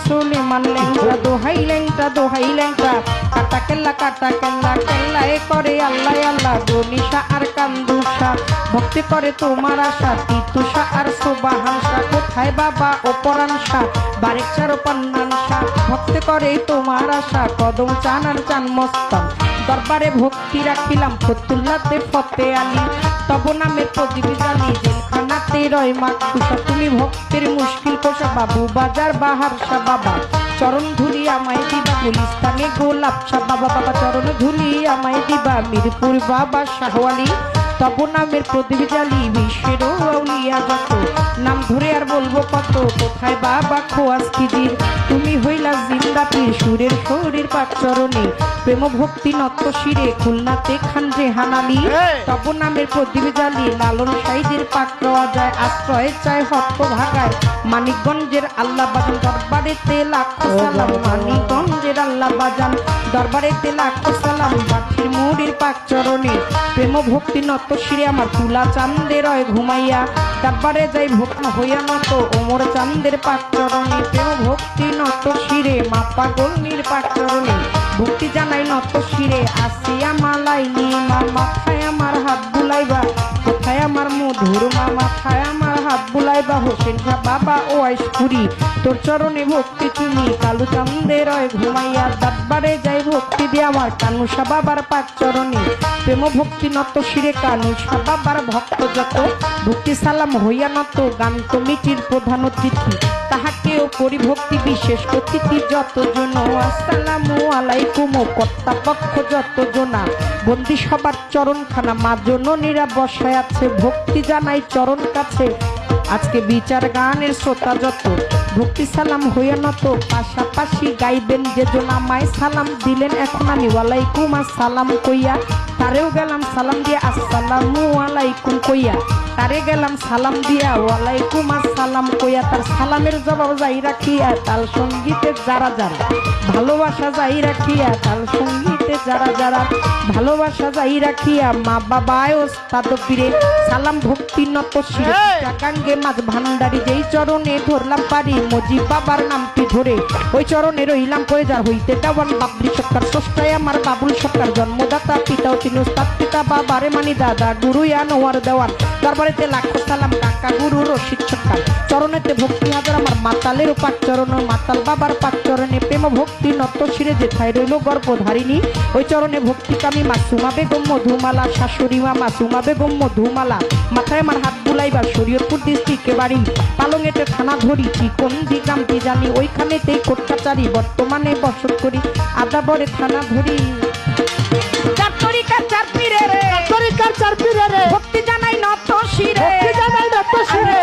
সুলেমান করে আল্লাহ আল্লাহ গনিশা আর কান্দুষা ভক্তি করে তোমার আশা তিতুষা আর সুবাহাংসা কোথায় ভক্তি করে তোমার আশা কদম চান আর চান মস্তান দরবারে ভক্তি রাখিলাম ফতুল্লাতে ফতে আলী তব নামে প্রদীপ জানি রয় মাকুসা তুমি ভক্তের মুশকিল কোষা বাবু, বাজার বাহার সা বাবা। চরণ ধুলি আমায় দিবা গুলিস্তানে গোলাপ সা বাবা। বাবা, চরণ ধুলি আমায় দিবা, মিরপুর বাবা শাহওয়ালি। তব নামের প্রদীপ জালি নাম ধরে আর বলব কত, কোথায় বাবা খোয়াস কি পীর সুরের শরীর পাট চরণে প্রেম ভক্তি নত শিরে খুলনাতে খান যে হানালি। তব নামের প্রদীপ জালি লালন সাইদের পাট পাওয়া যায়। আশ্রয় চায় হত্য ভাগায়। মানিকগঞ্জের আল্লাহ বাজান দরবারেতে লাখো সালাম। মানিকগঞ্জের আল্লাহ বাজান দরবারেতে লাখো সালাম। পাক চরণে। প্রেম ভক্তি নত শিরে আমার তুলা চান্দের হয় ঘুমাইয়া। তারপরে যাই ভক্ত হইয়া নত ওমর চান্দের পাক চরণে। প্রেম ভক্তি নত শিরে মা পাগল নির পাক চরণে। ভক্তি জানাই নত শিরে, আসিয়া মালাই মা মাথায় আমার হাত বুলাইবা। কোথায় আমার মধুর মা, মাথায় আমার হাত বুলাইবা। হোসেন শাহ বাবা ও আইসপুরি তোর চরণে ভক্তি তুমি। কালু চান্দের হয় ঘুমাইয়া দাব্বারে যাই আমার কানুষা বাবার পাক চরণে। প্রেম ভক্তি নত শিরে কানুষা বাবার ভক্ত যত। ভক্তি সালাম হইয়া নত, গান কমিটির প্রধান অতিথি। তাহাকেও পরিভক্তি বিশেষ অতিথি যতজন। আসসালামু আলাইকুম ও কর্তাপক্ষ যতজনা। বন্দি সবার চরণখানা, মা জননীরা বসায় আছে। ভক্তি জানাই চরণ কাছে। আজকে বিচার গানের শ্রোতা যত, ভক্তি সালাম হইয়া নত। পাশাপাশি গাইবেন যে আমায় সালাম দিলেন। এখন আমি ওয়ালাইকুম আসসালাম কইয়া, তারেও গেলাম সালাম দিয়া আসসালামু আলাইকুম কইয়া। তারে গেলাম সালাম দিয়া ওয়ালাইকুম আসসালাম কইয়া, তার সালামের জবাব যাই রাখিয়া, তাল সঙ্গীতের যারা যারা ভালোবাসা যাই রাখিয়া, তাল সঙ্গীতে যারা যারা ভালোবাসা যাই রাখিয়া মা বাবায় ওস্তাদ পীরে সালাম ভক্তি নত শিরে। টাকাঙ্গে মাঝ ভান্ডারি যেই চরণে ধরলাম পারি মজি বাবার নামটি ধরে। ওই চরণে রইলাম করে যার হইতে দেওয়ান বাবলি সরকার স্রষ্টায় আমার বাবুল সরকার। জন্মদাতা পিতাও তিনি ওস্তাদ পিতা বাবারে মানি দাদা গুরু ইয়ানোয়ার দেওয়ান। দরবারেতে লাখো সালাম কাকা গুরু রশিদ সরকার। চরণেতে ভক্তি হাজার আমার মাতালের পাক চরণ মাতাল বাবার পাক চরণে প্রেম ভক্তি নত শিরে। যেথায় রইল গর্ভধারিণী ওই চরণে ভক্তি কামি মাসুমা বেগম মধুমালা শাশুড়ি মা মাসুমা বেগম মধুমালা। মাথায় আমার হাত বুলাইবা শরীয়তপুর ডিস্ট্রিক্টে বাড়ি। পালংয়েতে থানা ধরি কি কোন গ্রামটি জানি ওইখানেতেই কোটকাচারি বর্তমানে বসত করি আদাবরে থানা ধরি। ভক্তি জানাই নত শিরে। ভক্তি জানাই নত শিরে।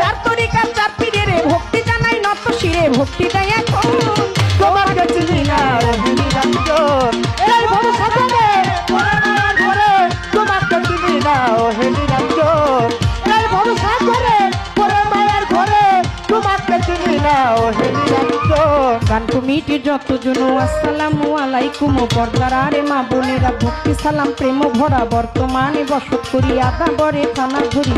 ভক্তি জানাই নত শিরে। ভক্তি দেয় এখন। তোমার কাছে কমিটির যতজন আসসালামু আলাইকুম বর্দার। আরে মা বোনেরা, ভক্তি সালাম, প্রেম ভরা বর্তমানে বসত করি আদা বরে থানা ধরি।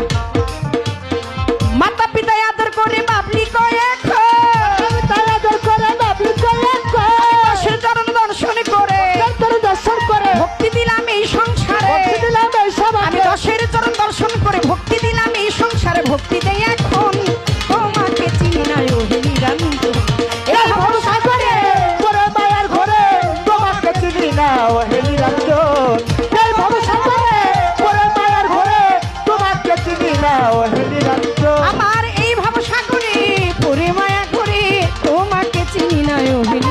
নিরঞ্জন